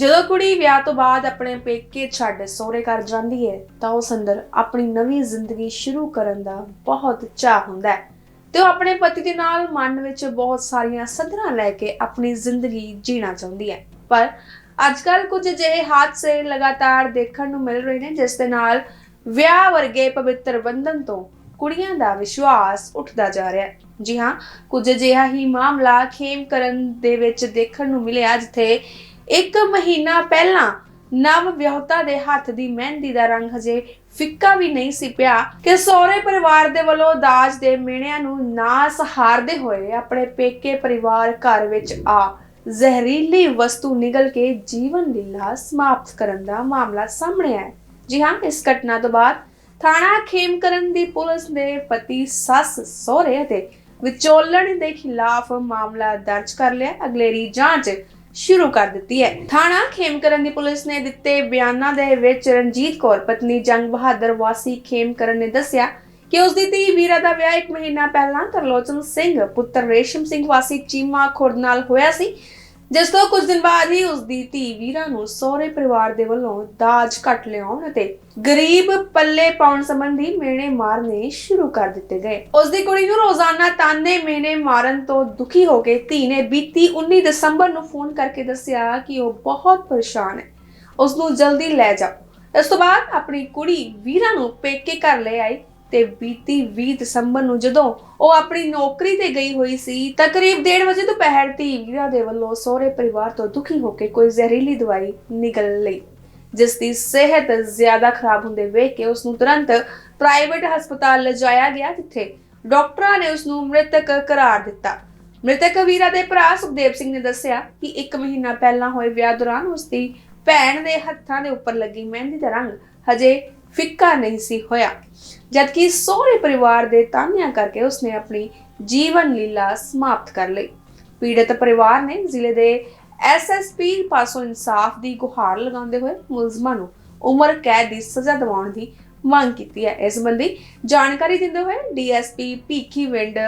ਜਦੋਂ ਕੁੜੀ ਵਿਆਹ ਤੋਂ ਬਾਅਦ ਆਪਣੇ ਪੇਕੇ ਛੱਡ ਸਹੁਰੇ ਘਰ ਜਾਂਦੀ ਹੈ, ਤਾਂ ਉਸ ਅੰਦਰ ਆਪਣੀ ਨਵੀਂ ਜ਼ਿੰਦਗੀ ਸ਼ੁਰੂ ਕਰਨ ਦਾ ਬਹੁਤ ਚਾਹ ਹੁੰਦਾ ਹੈ। ਤੇ ਉਹ ਆਪਣੇ ਪਤੀ ਦੇ ਨਾਲ ਮਨ ਵਿੱਚ ਬਹੁਤ ਸਾਰੀਆਂ ਸੱਧਰਾਂ ਲੈ ਕੇ ਆਪਣੀ ਜ਼ਿੰਦਗੀ ਜੀਣਾ ਚਾਹੁੰਦੀ ਹੈ। ਪਰ ਅੱਜਕੱਲ ਕੁਝ ਅਜਿਹੇ ਹਾਦਸੇ ਲਗਾਤਾਰ ਦੇਖਣ ਨੂੰ ਮਿਲ ਰਹੇ ਨੇ, ਜਿਸ ਦੇ ਨਾਲ ਵਿਆਹ ਵਰਗੇ ਪਵਿੱਤਰ ਬੰਧਨ ਤੋਂ ਕੁੜੀਆਂ ਦਾ ਵਿਸ਼ਵਾਸ ਉੱਠਦਾ ਜਾ ਰਿਹਾ ਹੈ। ਜੀ ਹਾਂ, ਕੁਝ ਅਜਿਹਾ ਹੀ ਮਾਮਲਾ ਖੇਮ ਕਰਨ ਦੇ ਵਿੱਚ ਦੇਖਣ ਨੂੰ ਮਿਲਿਆ, ਜਿੱਥੇ ਇੱਕ ਮਹੀਨਾ ਪਹਿਲਾਂ ਨਵ ਵਿਆਹੁਤਾ ਦੇ ਹੱਥ ਦੀ ਮਹਿੰਦੀ ਦਾ ਰੰਗ ਹਜੇ ਫਿੱਕਾ ਵੀ ਨਹੀਂ ਸੀ ਪਿਆ ਕਿ ਸਹੁਰੇ ਪਰਿਵਾਰ ਦੇ ਵੱਲੋਂ ਦਾਜ ਦੇ ਮਿਹਣਿਆਂ ਨੂੰ ਨਾ ਸਹਾਰਦੇ ਹੋਏ ਆਪਣੇ ਪੇਕੇ ਪਰਿਵਾਰ ਘਰ ਵਿੱਚ ਆ ਜ਼ਹਿਰੀਲੀ ਵਸਤੂ ਨਿਗਲ ਕੇ ਜੀਵਨ ਲੀਲਾ ਸਮਾਪਤ ਕਰਨ ਦਾ ਮਾਮਲਾ ਸਾਹਮਣੇ ਆਇਆ। ਜੀ ਹਾਂ, ਇਸ ਘਟਨਾ ਤੋਂ ਬਾਅਦ ਥਾਣਾ ਖੇਮਕਰਨ ਦੀ ਪੁਲਿਸ ਨੇ ਪਤੀ, ਸੱਸ, ਸਹੁਰੇ ਅਤੇ ਵਿਚੋਲਣ ਦੇ ਖਿਲਾਫ ਮਾਮਲਾ ਦਰਜ ਕਰ ਲਿਆ। ਅਗਲੇਰੀ ਜਾਂਚ ਸ਼ੁਰੂ ਕਰ ਦਿੱਤੀ ਹੈ। ਥਾਣਾ ਖੇਮਕਰਨ ਦੀ ਪੁਲਿਸ ਨੇ ਦਿੱਤੇ ਬਿਆਨਾਂ ਦੇ ਵਿੱਚ ਰਣਜੀਤ ਕੌਰ, ਪਤਨੀ ਜੰਗ ਬਹਾਦਰ ਵਾਸੀ ਖੇਮਕਰਨ ਨੇ ਦੱਸਿਆ ਕਿ ਉਸ ਦੀ ਧੀ ਵੀਰਾ ਦਾ ਵਿਆਹ ਇੱਕ ਮਹੀਨਾ ਪਹਿਲਾਂ ਤਰਲੋਚਨ ਸਿੰਘ, ਪੁੱਤਰ ਰੇਸ਼ਮ ਸਿੰਘ ਵਾਸੀ ਚੀਮਾ ਖੁਰਦ ਨਾਲ ਹੋਇਆ ਸੀ। ਜਿਸ ਤੋਂ ਕੁਝ ਦਿਨ ਬਾਅਦ ਹੀ ਉਸ ਦੀ ਧੀ ਵੀਰਾ ਨੂੰ ਸਹੁਰੇ ਪਰਿਵਾਰ ਦੇ ਵੱਲੋਂ ਦਾਜ ਘਟ ਲਿਆਉਣ ਅਤੇ ਗਰੀਬ ਪੱਲੇ ਪਾਉਣ ਸੰਬੰਧੀ ਮੇਨੇ ਮਾਰਨੇ ਸ਼ੁਰੂ ਕਰ ਦਿੱਤੇ ਗਏ। ਉਸ ਦੀ ਕੁੜੀ ਨੂੰ ਰੋਜ਼ਾਨਾ ਤਾਨੇ ਮੇਨੇ ਮਾਰਨ ਤੋਂ ਦੁਖੀ ਹੋ ਕੇ ਧੀ ਨੇ ਬੀਤੀ 19 ਦਸੰਬਰ ਨੂੰ ਫੋਨ ਕਰਕੇ ਦੱਸਿਆ ਕਿ ਉਹ ਬਹੁਤ ਪਰੇਸ਼ਾਨ ਹੈ। ਉਸ ਨੂੰ ਜਲਦੀ ਲੈ ਜਾਓ। ਇਸ ਤੋਂ ਬਾਅਦ ਆਪਣੀ ਕੁੜੀ ਵੀਰਾ ਨੂੰ ਪੇਕੇ ਘਰ ਲੈ ਆਈ। ਤੇ ਬੀਤੀ 20 ਦਸੰਬਰ ਨੂੰ ਜਦੋਂ ਉਹ ਆਪਣੀ ਨੌਕਰੀ ਤੇ ਗਈ ਹੋਈ ਸੀ, ਤਾਂ 1:30 ਵਜੇ ਦੁਪਹਿਰ ਧੀ ਵੀਰਾ ਦੇ ਵੱਲੋਂ ਸਹੁਰੇ ਪਰਿਵਾਰ ਤੋਂ ਦੁਖੀ ਹੋ ਕੇ ਕੋਈ ਜ਼ਹਿਰੀਲੀ ਦਵਾਈ ਨਿਗਲ ਲਈ, ਜਿਸ ਦੀ ਸਿਹਤ ਜ਼ਿਆਦਾ ਖਰਾਬ ਹੁੰਦੇ ਵੇਖ ਕੇ ਉਸ ਨੂੰ ਤੁਰੰਤ ਪ੍ਰਾਈਵੇਟ ਹਸਪਤਾਲ ਲਿਜਾਇਆ ਗਿਆ, ਜਿੱਥੇ ਡਾਕਟਰਾਂ ਨੇ ਉਸ ਨੂੰ ਮ੍ਰਿਤਕ ਕਰਾਰ ਦਿੱਤਾ। ਮ੍ਰਿਤਕ ਵੀਰਾ ਦੇ ਭਰਾ ਸੁਖਦੇਵ ਸਿੰਘ ਨੇ ਦੱਸਿਆ ਕਿ 1 ਮਹੀਨਾ ਪਹਿਲਾਂ ਹੋਏ ਵਿਆਹ ਦੌਰਾਨ ਉਸ ਦੀ ਭੈਣ ਦੇ ਹੱਥਾਂ ਦੇ ਉੱਪਰ ਲੱਗੀ ਮਹਿੰਦੀ ਦਾ ਰੰਗ ਹਜੇ ਫਿੱਕਾ ਨਹੀਂ ਸੀ ਹੋਇਆ। ਜਦਕਿ ਸਹੁਰੇ ਪਰਿਵਾਰ ਦੇ ਤਾਨਿਆਂ ਕਰਕੇ ਉਸਨੇ ਆਪਣੀ ਜੀਵਨ ਲੀਲਾ ਸਮਾਪਤ ਕਰ ਲਈ। ਪੀੜਤ ਪਰਿਵਾਰ ਨੇ ਜ਼ਿਲ੍ਹੇ ਦੇ ਐਸਐਸਪੀ ਪਾਸੋਂ ਇਨਸਾਫ ਦੀ ਗੁਹਾਰ ਲਗਾਉਂਦੇ ਹੋਏ ਮੁਲਜ਼ਮਾਂ ਨੂੰ ਉਮਰ ਕੈਦ ਦੀ ਸਜ਼ਾ ਦਿਵਾਉਣ ਦੀ ਮੰਗ ਕੀਤੀ ਹੈ। ਇਸ ਸੰਬੰਧੀ ਜਾਣਕਾਰੀ ਦਿੰਦੇ ਹੋਏ ਡੀਐਸਪੀ ਭੀਖੀਵਿੰਡ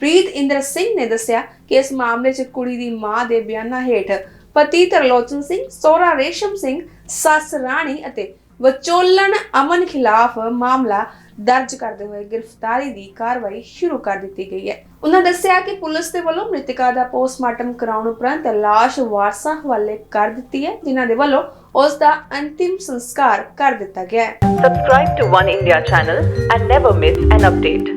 ਪ੍ਰੀਤ ਇੰਦਰ ਸਿੰਘ ਨੇ ਦੱਸਿਆ ਕਿ ਇਸ ਮਾਮਲੇ 'ਚ ਕੁੜੀ ਦੀ ਮਾਂ ਦੇ ਬਿਆਨਾਂ ਹੇਠ ਪਤੀ ਤਰਲੋਚਨ ਸਿੰਘ, ਸੋਹਰਾ ਰੇਸ਼ਮ ਸਿੰਘ, ਸੱਸ ਰਾਣੀ ਅਤੇ ਵਿਚੋਲਣ ਅਮਨ ਖਿਲਾਫ ਮਾਮਲਾ ਦਰਜ ਕਰਦੇ ਹੋਏ ਗ੍ਰਿਫਤਾਰੀ ਦੀ ਕਾਰਵਾਈ ਸ਼ੁਰੂ ਕਰ ਦਿੱਤੀ ਗਈ ਹੈ ਉਹਨਾਂ ਦੱਸਿਆ ਕਿ ਪੁਲਿਸ ਦੇ ਵੱਲੋਂ ਮ੍ਰਿਤਕਾ ਦਾ ਪੋਸਟਮਾਰਟਮ ਕਰਾਉਣ ਉਪਰੰਤ ਲਾਸ਼ ਵਾਰਸਾਂ ਹਵਾਲੇ ਕਰ ਦਿੱਤੀ ਹੈ, ਜਿਨ੍ਹਾਂ ਦੇ ਵੱਲੋਂ ਉਸ ਦਾ ਅੰਤਿਮ ਸੰਸਕਾਰ ਕਰ ਦਿੱਤਾ ਗਿਆ ਹੈ Subscribe to One India channel and never miss an update.